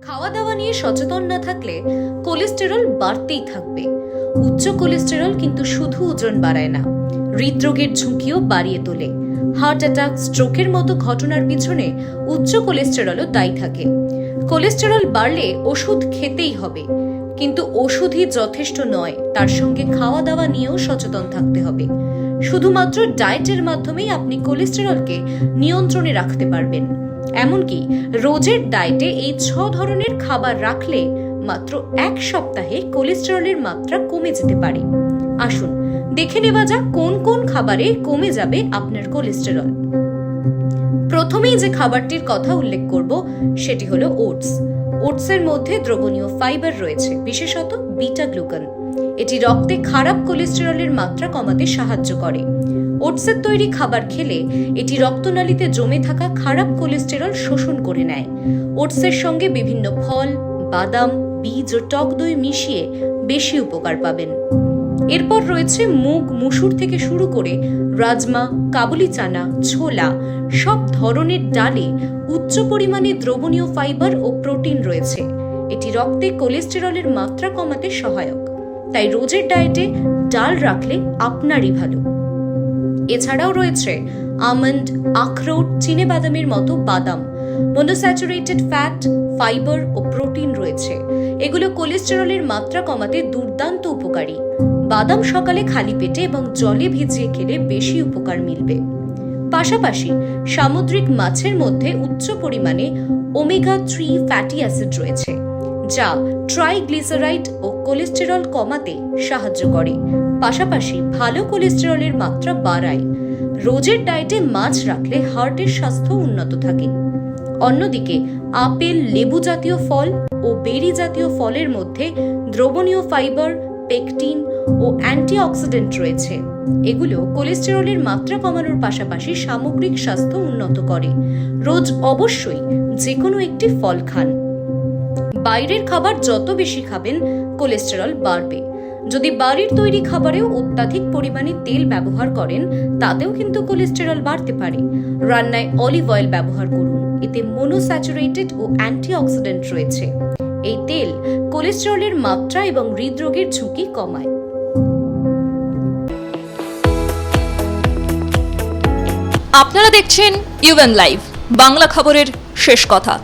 খাওয়া দাওয়া নিয়ে সচেতন না থাকলে কোলেস্টেরল বাড়তেই থাকবে। উচ্চ কোলেস্টেরল কিন্তু শুধু ওজন বাড়ায় না, হৃদরোগের ঝুঁকিও বাড়িয়ে তোলে। হার্ট অ্যাটাক, স্ট্রোকের মতো ঘটনার পিছনে উচ্চ কোলেস্টেরলও দায়ী থাকে। কোলেস্টেরল বাড়লে ওষুধ খেতেই হবে, কিন্তু ওষুধই যথেষ্ট নয়, তার সঙ্গে খাওয়া দাওয়া নিয়েও সচেতন থাকতে হবে। শুধুমাত্র ডায়েটের মাধ্যমেই আপনি কোলেস্টেরলকে নিয়ন্ত্রণে রাখতে পারবেন। এমনকি রোজের ডায়েটে এই ছ ধরনের খাবার রাখলে মাত্র এক সপ্তাহে কোলেস্টেরলের মাত্রা কমে যেতে পারে। আসুন, দেখে নেওয়া যাক কোন কোন খাবারে কমে যাবে আপনার কোলেস্টেরল। প্রথমেই যে খাবারটির কথা উল্লেখ করব, সেটি হলো ওটস। ওটসের মধ্যে দ্রবণীয় ফাইবার রয়েছে, বিশেষত বিটা গ্লুকান। এটি রক্তে খারাপ কোলেস্টেরলের মাত্রা কমাতে সাহায্য করে। ওটসের তৈরি খাবার খেলে এটি রক্তনালীতে জমে থাকা খারাপ কোলেস্টেরল শোষণ করে নেয়। ওটসের সঙ্গে বিভিন্ন ফল, বাদাম, বীজ ও টক দই মিশিয়ে বেশি উপকার পাবেন। এরপর রয়েছে মুগ, মুসুর থেকে শুরু করে রাজমা, কাবুলি চানা, ছোলা, সব ধরনের ডালে উচ্চ পরিমাণে দ্রবণীয় ফাইবার ও প্রোটিন রয়েছে। এটি রক্তে কোলেস্টেরলের মাত্রা কমাতে সহায়ক। তাই রোজের ডায়েটে ডাল রাখলে আপনারই ভালো। এছাড়াও রয়েছে আমন্ড, আখরোট চিনে বাদামের মতো বাদাম। মনোস্যাচুরেটেড ফ্যাট, ফাইবার ও প্রোটিন রয়েছে। এগুলো কোলেস্টেরলের মাত্রা কমাতে দুর্দান্ত উপকারী। বাদাম সকালে খালি পেটে এবং জলে ভিজিয়ে খেলে বেশি উপকার মিলবে। পাশাপাশি সামুদ্রিক মাছের মধ্যে উচ্চ পরিমাণে ওমেগা থ্রি ফ্যাটি অ্যাসিড রয়েছে। যা ট্রাইগ্লিসারাইড ও কোলেস্টেরল কমাতে সাহায্য করে। পাশাপাশি ভালো কোলেস্টেরলের মাত্রা বাড়ায়। রোজের ডায়েটে মাছ রাখলে হার্টের স্বাস্থ্য উন্নত থাকে। অন্যদিকে, আপেল, লেবু জাতীয় ফল ও বেরি জাতীয় ফলের মধ্যে দ্রবণীয় ফাইবার, পেকটিন ও অ্যান্টিঅক্সিডেন্ট রয়েছে। এগুলো কোলেস্টেরলের মাত্রা কমানোর পাশাপাশি সামগ্রিক স্বাস্থ্য উন্নত করে। রোজ অবশ্যই যে কোনো একটি ফল খান। বাইরের খাবার যত বেশি খাবেন, কোলেস্টেরল বাড়বে। যদি বাড়ির তৈরি খাবারেও অত্যাধিক পরিমাণে তেল ব্যবহার করেন, তাতেও কিন্তু কোলেস্টেরল বাড়তে পারে। রান্নায় অলিভ অয়েল ব্যবহার করুন, এতে মনোস্যাচুরেটেড ও অ্যান্টিঅক্সিডেন্ট রয়েছে। এই তেল কোলেস্টেরলের মাত্রা এবং হৃদরোগের ঝুঁকি কমায়। আপনারা দেখছেন ইউএন লাইভ বাংলা খবরের শেষ কথা।